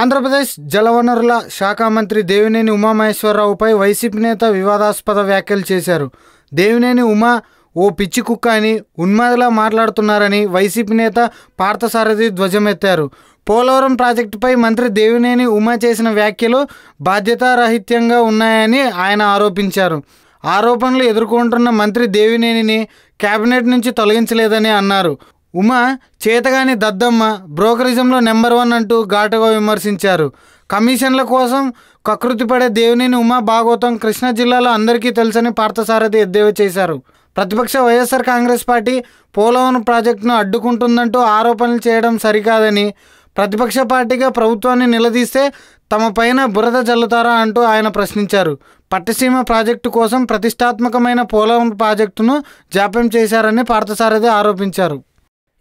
ఆంధ్రప్రదేశ్ జలవనరుల శాఖ మంత్రి దేవినేని ఉమామహేశ్వరరావుపై వైసీపీ నేత వివాదాస్పద వ్యాఖ్యలు చేశారు. దేవినేని ఉమా ఓ పిచ్చి కుక్క అని ఉన్మాదిలా మాట్లాడుతున్నారని వైసీపీ నేత పార్థసారథి ధ్వజమెత్తారు. పోలవరం ప్రాజెక్టుపై మంత్రి దేవినేని ఉమా చేసిన వ్యాఖ్యలు బాధ్యతారాహిత్యంగా ఉన్నాయని ఆయన ఆరోపించారు. ఆరోపణలు ఎదుర్కొంటున్న మంత్రి దేవినేనిని కేబినెట్ నుంచి తొలగించలేదని అన్నారు. ఉమా చేతగాని దద్దమ్మ బ్రోకరిజంలో నెంబర్ వన్ అంటూ ఘాటుగా విమర్శించారు. కమిషన్ల కోసం కకృతిపడే దేవినేని ఉమా భాగవతం కృష్ణా జిల్లాలో అందరికీ తెలుసని పార్థసారథి ఎద్దేవా చేశారు. ప్రతిపక్ష వైఎస్ఆర్ కాంగ్రెస్ పార్టీ పోలవరం ప్రాజెక్టును అడ్డుకుంటుందంటూ ఆరోపణలు చేయడం సరికాదని ప్రతిపక్ష పార్టీగా ప్రభుత్వాన్ని నిలదీస్తే తమ పైన బురద జల్లుతారా అంటూ ఆయన ప్రశ్నించారు. పట్టసీమ ప్రాజెక్టు కోసం ప్రతిష్టాత్మకమైన పోలవరం ప్రాజెక్టును జాప్యం చేశారని పార్థసారథి ఆరోపించారు.